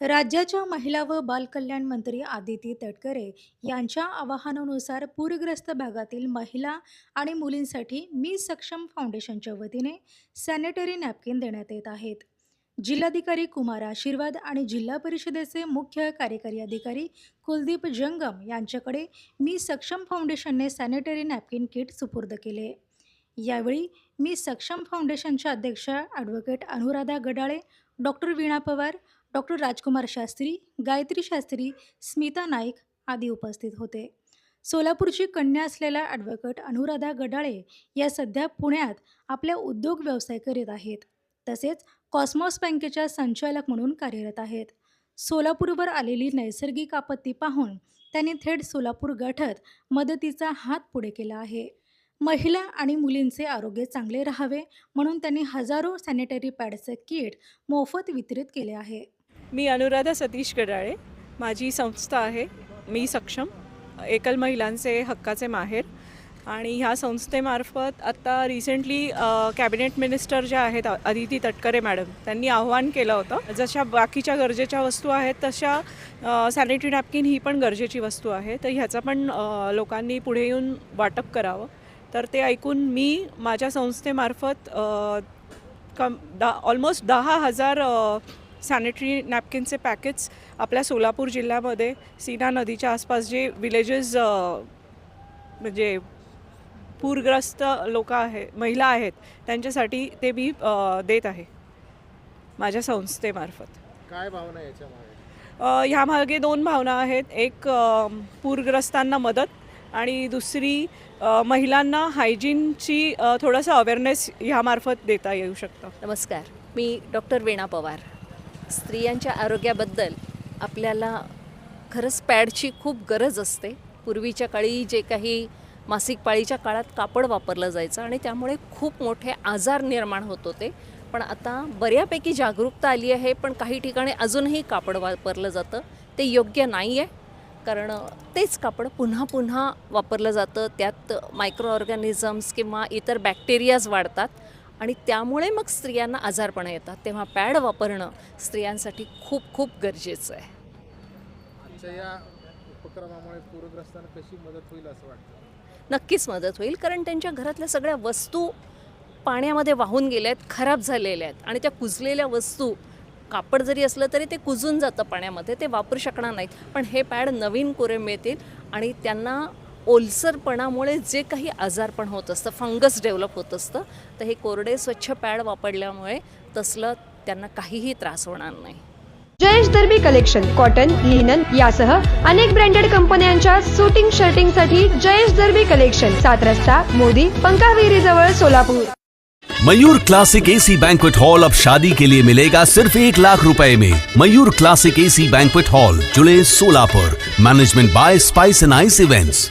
राज्याच्या महिला व बालकल्याण मंत्री आदिती तटकरे यांच्या आवाहनानुसार पूरग्रस्त भागातील महिला आणि मुलींसाठी मी सक्षम फाउंडेशनच्या वतीने सॅनिटरी नॅपकिन देण्यात येत आहेत. जिल्हाधिकारी कुमार आशीर्वाद आणि जिल्हा परिषदेचे मुख्य कार्यकारी अधिकारी कुलदीप जंगम यांच्याकडे मी सक्षम फाउंडेशनने सॅनिटरी नॅपकिन किट सुपूर्द केले. यावेळी मी सक्षम फाउंडेशनच्या अध्यक्षा advocate Anuradha Gadale doctor Veena Pawar doctor Rajkumar Shastri Gayatri Shastri Smita Naik आदी उपस्थित होते. सोलापूरची कन्या असलेल्या ॲडव्होकेट अनुराधा गडाळे या सध्या पुण्यात आपल्या उद्योग व्यवसाय करीत आहेत. तसेच कॉस्मॉस बँकेच्या संचालक म्हणून कार्यरत आहेत. सोलापूरवर आलेली नैसर्गिक आपत्ती पाहून त्यांनी थेट सोलापूर गाठत मदतीचा हात पुढे केला आहे. महिला आणि मुलींचे आरोग्य चांगले राहावे म्हणून त्यांनी हजारो सॅनिटरी पॅडचे किट मोफत वितरित केले आहे. मी अनुराधा सतीश गडाळे. माझी संस्था आहे. मी सक्षम. एकल महिलांचे हक्काचे माहेर. आणि ह्या संस्थेमार्फत आत्ता रिसेंटली कॅबिनेट मिनिस्टर ज्या आहेत अदिती तटकरे मॅडम त्यांनी आव्हान केलं होतं. जशा बाकीच्या गरजेच्या वस्तू आहेत तशा सॅनिटरी नॅपकिन ही पण गरजेची वस्तू आहे. तर ह्याचं पण लोकांनी पुढे येऊन वाटप करावं. तर ते ऐकून मी माझ्या संस्थेमार्फत कम दा ऑलमोस्ट दहा हजार सॅनिटरी नॅपकिनचे पॅकेट्स आपल्या सोलापूर जिल्ह्यामध्ये सीना नदीच्या आसपास जे विलेजेस म्हणजे पूरग्रस्त लोक आहे महिला आहेत त्यांच्यासाठी ते मी देत आहे. माझ्या संस्थेमार्फत. काय भावना याच्या मागे अ, ह्यामागे दोन भावना आहेत. एक पूरग्रस्तांना मदत आणि दुसरी महिलांना हायजीनची थोडंसं अवेअरनेस ह्यामार्फत देता येऊ शकतं. नमस्कार. मी डॉक्टर वीणा पवार. स्त्रियांच्या आरोग्याबद्दल आपल्याला खरंच पॅडची खूप गरज असते. पूर्वीच्या काळी जे काही मासिक पाळीच्या काळात कापड वापरलं जायचं आणि त्यामुळे खूप मोठे आजार निर्माण होत होते. पण आता बऱ्यापैकी जागरूकता आली आहे पण काही ठिकाणी अजूनही कापड वापरलं जातं. ते योग्य नाही आहे कारण तेच कापड पुन्हा पुन्हा वापरलं जातं. त्यात मायक्रो ऑर्गॅनिझम्स किंवा इतर बॅक्टेरियाज वाढतात. आणि त्यामुळे मग स्त्रियांना आजारपण येतात. तेव्हा पॅड वापरणं स्त्रियांसाठी खूप खूप गरजेचं आहे. आजच्या या उपक्रमामुळे पूरग्रस्तांना कशी मदत होईल असं वाटतं? नक्कीच मदत होईल कारण त्यांच्या घरातल्या सगळ्या वस्तू पाण्यामध्ये वाहून गेल्या आहेत खराब झालेल्या आहेत. आणि त्या कुजलेल्या वस्तू कापड जरी असलं तरी ते कुजून जातं पाण्यामध्ये ते वापरू शकणार नाहीत. पण हे पॅड नवीन कोरे मिळतील आणि त्यांना ओलसरपणामुळे जे काही आजारपण होत असतं फंगस डेव्हलप होत असतं तर हे कोरडे स्वच्छ पॅड वापरल्यामुळे तसलं त्यांना काहीही त्रास होणार नाही. Jayesh Darbi collection cotton linen यासह अनेक ब्रँडेड कंपन्यांच्या सुटिंग शर्टिंगसाठी जयेश दर्बी कलेक्शन सात रस्ता मोदी पंकाविरी जवळ Solapur. Mayur classic AC banquet hall अब शादी के लिए मिलेगा सिर्फ एक लाख रुपए में। Mayur classic AC banquet hall July Solapur. Management by spice and ice events